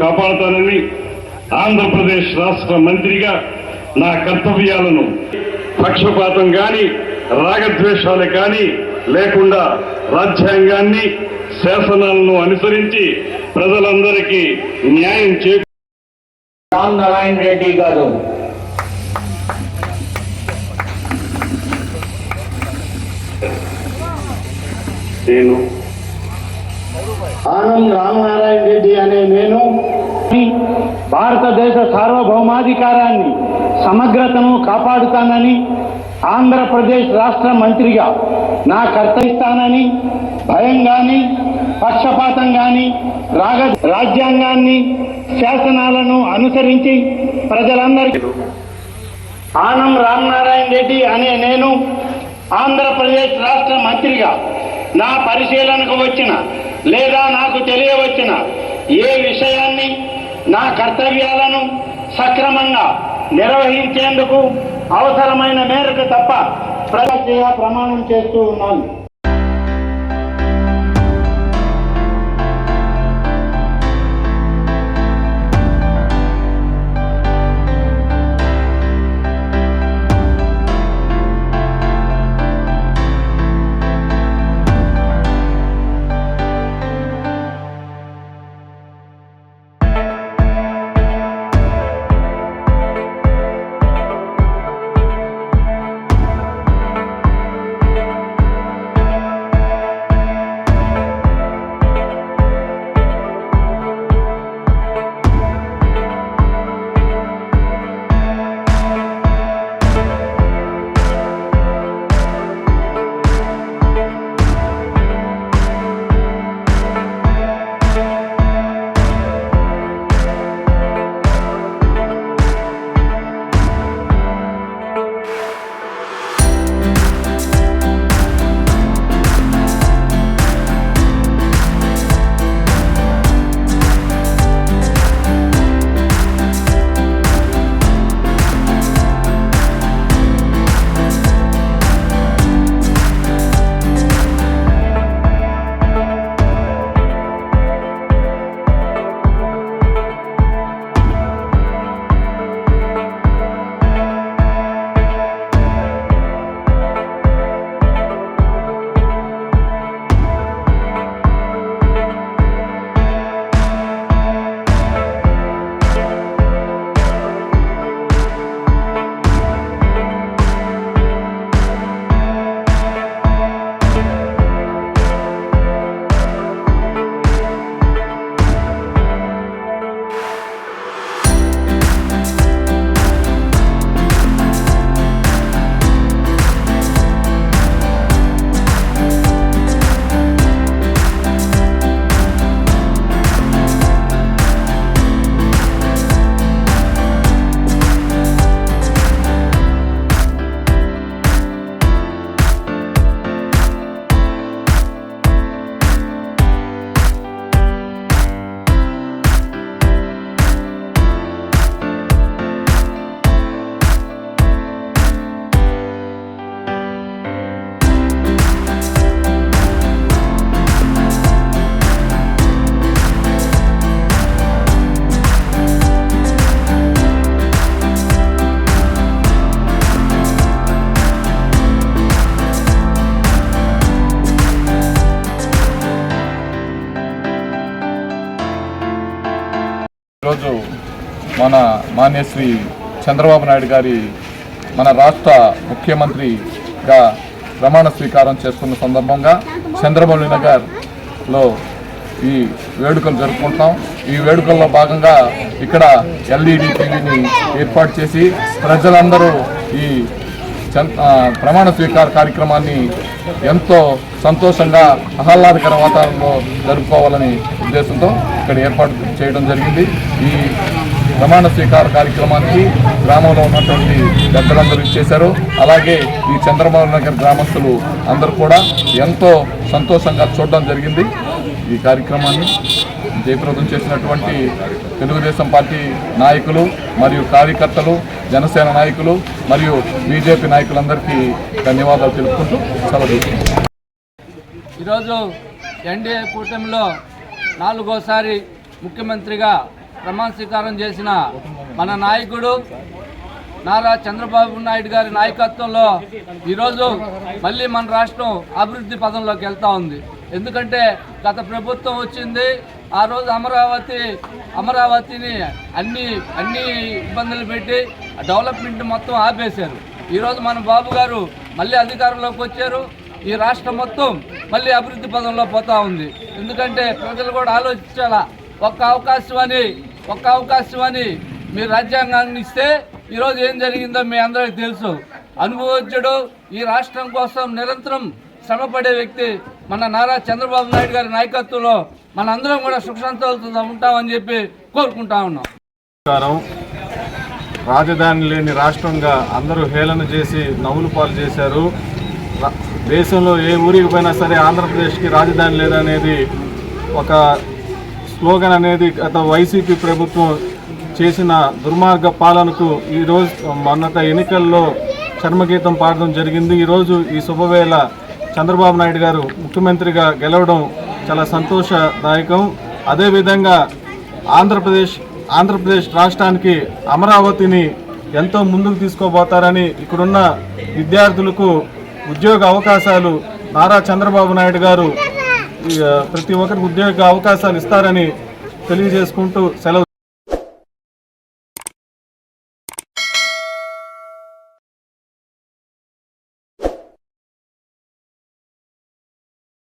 కాపాడుతానని ఆంధ్రప్రదేశ్ రాష్ట్ర మంత్రిగా నా కర్తవ్యాలను పక్షపాతం గాని రాగద్వేషాలు కానీ లేకుండా రాజ్యాంగాన్ని శాసనాలను అనుసరించి ప్రజలందరికీ న్యాయం చే రామ్ నారాయణ రెడ్డి గారు. నేను ఆనం రామనారాయణ రెడ్డి అనే నేను భారతదేశ సార్వభౌమాధికారాన్ని సమగ్రతను కాపాడుతానని ఆంధ్రప్రదేశ్ రాష్ట్ర మంత్రిగా నా కర్తయిస్తానని భయం గాని పక్షపాతం గాని రాగ రాజ్యాంగాన్ని శాసనాలను అనుసరించి ప్రజలందరికీ ఆనం రామనారాయణ రెడ్డి అనే నేను ఆంధ్రప్రదేశ్ రాష్ట్ర మంత్రిగా నా పరిశీలనకు వచ్చిన లేదా నాకు తెలియవచ్చిన ఏ విషయాన్ని నా కర్తవ్యాలను సక్రమంగా నిర్వహించేందుకు అవసరమైన మేరకు తప్ప ప్రజ ప్రమాణం చేస్తూ ఉన్నాను. మన మాన్యశ్రీ చంద్రబాబు నాయుడు గారి మన రాష్ట్ర ముఖ్యమంత్రిగా ప్రమాణ స్వీకారం చేసుకున్న సందర్భంగా చంద్రబాబు నగర్లో ఈ వేడుకలు జరుపుకుంటాం ఈ వేడుకల్లో భాగంగా ఇక్కడ ఎల్ఈడి టీవీని ఏర్పాటు చేసి ప్రజలందరూ ఈ ప్రమాణ స్వీకార కార్యక్రమాన్ని ఎంతో సంతోషంగా ఆహ్లాదకర వాతావరణంలో జరుపుకోవాలని ఉద్దేశంతో ఇక్కడ ఏర్పాటు చేయడం జరిగింది. ఈ ప్రమాణ స్వీకార కార్యక్రమానికి గ్రామంలో ఉన్నటువంటి పెద్దలందరూ ఇచ్చేశారు. అలాగే ఈ చంద్రబాబు నగర్ గ్రామస్తులు అందరూ కూడా ఎంతో సంతోషంగా చూడడం జరిగింది. ఈ కార్యక్రమాన్ని జయప్రదం చేసినటువంటి తెలుగుదేశం పార్టీ నాయకులు మరియు కార్యకర్తలు జనసేన నాయకులు మరియు బీజేపీ నాయకులందరికీ ధన్యవాదాలు తెలుపుకుంటూ సెలవు ఈరోజు ఎన్డీఏ కూటమిలో నాలుగోసారి ముఖ్యమంత్రిగా ప్రమాణ స్వీకారం చేసిన మన నాయకుడు నారా చంద్రబాబు నాయుడు గారి నాయకత్వంలో ఈరోజు మళ్ళీ మన రాష్ట్రం అభివృద్ధి పదంలోకి వెళ్తూ ఉంది. ఎందుకంటే గత ప్రభుత్వం వచ్చింది ఆ రోజు అమరావతి అమరావతిని అన్ని అన్ని ఇబ్బందులు పెట్టి డెవలప్మెంట్ మొత్తం ఆపేశారు. ఈరోజు మన బాబు గారు మళ్ళీ అధికారంలోకి వచ్చారు. ఈ రాష్ట్రం మొత్తం మళ్ళీ అభివృద్ధి పదంలో పోతూ ఉంది. ఎందుకంటే ప్రజలు కూడా ఆలోచించాలా ఒక్క అవకాశం అని ఒక్క అవకాశం అని మీ రాజ్యాంగాన్ని ఇస్తే ఈరోజు ఏం జరిగిందో మీ అందరికీ తెలుసు. అనుభవజ్ఞుడు ఈ రాష్ట్రం కోసం నిరంతరం శ్రమపడే వ్యక్తి మన నారా చంద్రబాబు నాయుడు గారి నాయకత్వంలో మన అందరం కూడా సుఖ ఉంటామని చెప్పి కోరుకుంటా ఉన్నాం. రాజధాని లేని రాష్ట్రంగా అందరూ హేళన చేసి నవ్వులు పాలు చేశారు. దేశంలో ఏ ఊరికి పోయినా సరే ఆంధ్రప్రదేశ్కి రాజధాని లేదనేది ఒక స్లోగన్ అనేది గత వైసీపీ ప్రభుత్వం చేసిన దుర్మార్గ పాలనకు ఈరోజు మొన్నత ఎన్నికల్లో చర్మగీతం పాడడం జరిగింది. ఈరోజు ఈ శుభవేళ చంద్రబాబు నాయుడు గారు ముఖ్యమంత్రిగా గెలవడం చాలా సంతోషదాయకం. అదేవిధంగా ఆంధ్రప్రదేశ్ ఆంధ్రప్రదేశ్ రాష్ట్రానికి అమరావతిని ఎంతో ముందుకు తీసుకోబోతారని ఇక్కడున్న విద్యార్థులకు ఉద్యోగ అవకాశాలు నారా చంద్రబాబు నాయుడు గారు ప్రతి ఒక్కరికి ఉద్యోగ అవకాశాలు ఇస్తారని తెలియజేసుకుంటూ సెలవు